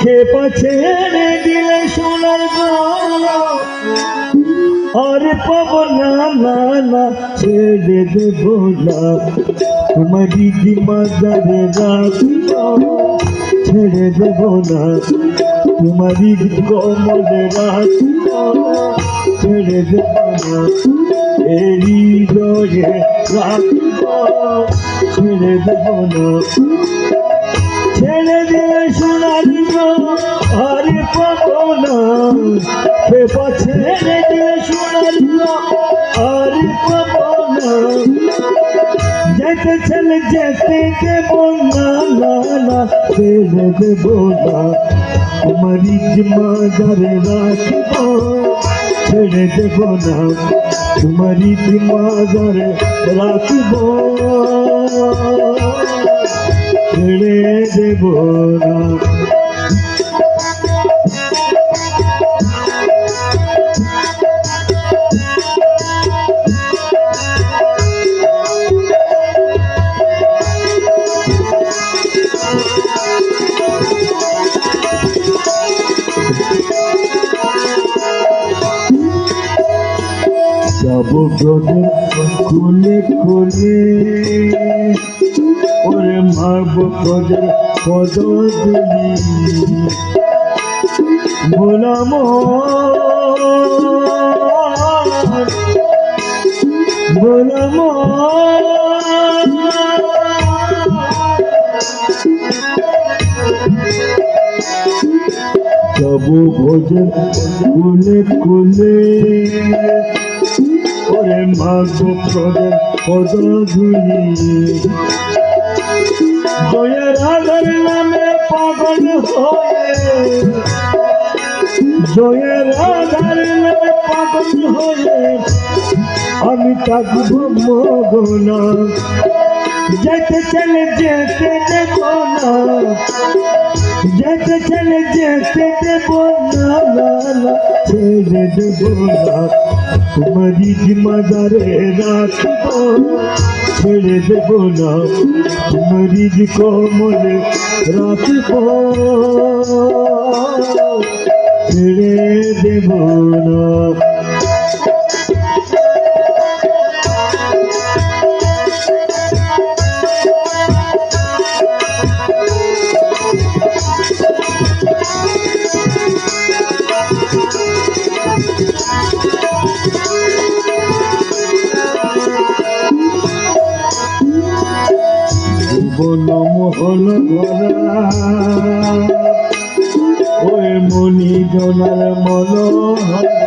খেপা ছেড়ে দিলে সোনার আর পাব না না না, ছেড়ে দেব না। তোমার দিদি মাজারে রাখিব ছেড়ে দেব না। তোমার কমলে ছেড়ে দেব না। এই ছেড়ে দেব না। ছেড়ে দিয়ে সোনার দিয়ে সোনার আরে পাবো যেতে ছেলে, যেতে দেব না না ছেড়ে দেব না। তোমারই মাজারে রাখব, ছেড়ে দেব ছেড়ে দেব না। যাব ব্রজের কোলে কোলে। মারব ব্রজের পদগুলি। গোলাম গোলাম যাব ভোজের কোলে কোলে ওরে মাগো প্রদের পদধুলি জয়ের আধার নামে পাগল হয়ে। জয়ের আধার নামে পাগল হয়ে। আমি থাকব মগনা। যেতে চলে যেতে দেব না। যেতে চলে যেতে দেব না না ছেড়ে দেব না। তোমারি মাজারে রাখব। ছেড়ে দেব না। তোমারি কমলে রাখব ছেড়ে দেব না। ভুবন মনি জনার মনোহরা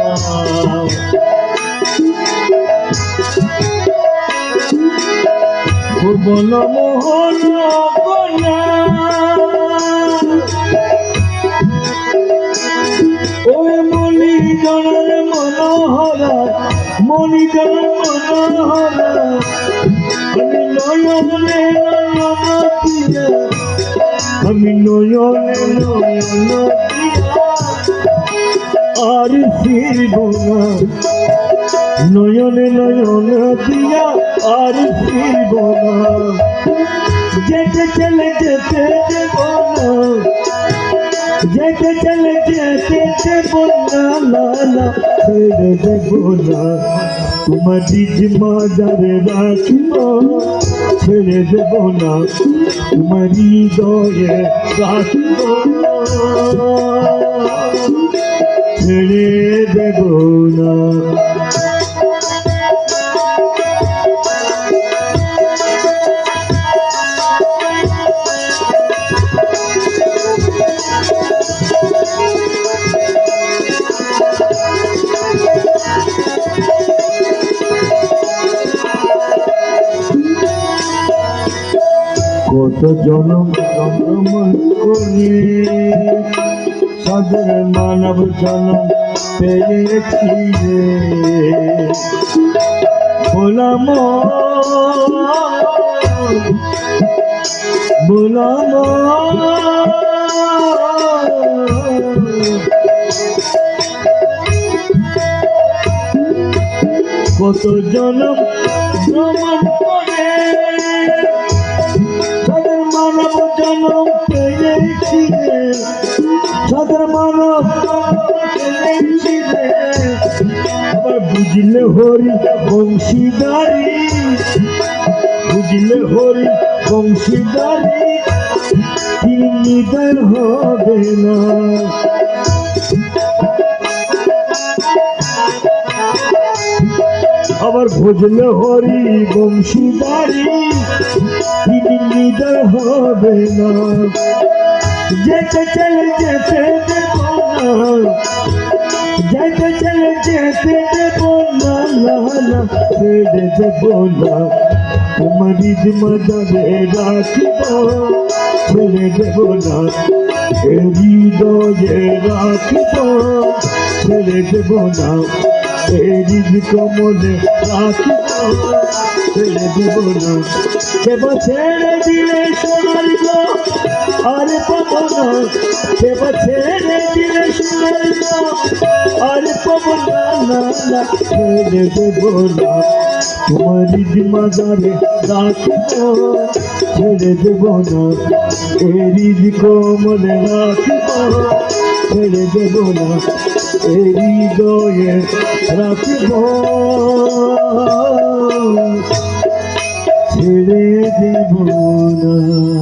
ভুবন মোহন ওই মনি জনার মনোহরা, মনি জনার মনোহরা। নয়নে দিয়া আমি নয়ন দিয়া আর নয়নে নয়ন দিয়া আর ফিরব না। যেতে চলে যেতে দেব না। যেতে চলে যেতে দেব না। না ছেড়ে দেব না। তোমার দিদি মাজারে রাখিব, ছেড়ে দেব না। তোমার হৃদয়ে রাখিব ছেড়ে দেব না। কত জনম সংক্রমণ করে। সাদের মানব জনম পেয়েছি রে বলাম কত জনম ভ্রমণ করে বুঝলে হরি বংশীদারি, বুঝলে হরি বংশীদারি নিদান হবে না। আবার ভোজন হরি বংশীদারি নিদান হবে না। যেতে চলে যেতে দেব না যেতে চলে যেতে দেব না না না ছেড়ে দেব না তোমারি মদরে রাখিব ছেড়ে দেব না হৃদয়ে রাখিব ছেড়ে দেব না হৃদ কমলে রাখিব ছেড়ে দেব না দেব ছেড়ে দিলে সোনার আর পাবো না দেব ছেড়ে দিলে সোনার গো আর পাবো না না ছেড়ে দেব না। তোমারি মাজারে রাখিব ছেড়ে দেব না। এরিজ কোমলে রাখিব ছেড়ে দেব না। হৃদয়ে রাখিব। ছেড়ে দেব না।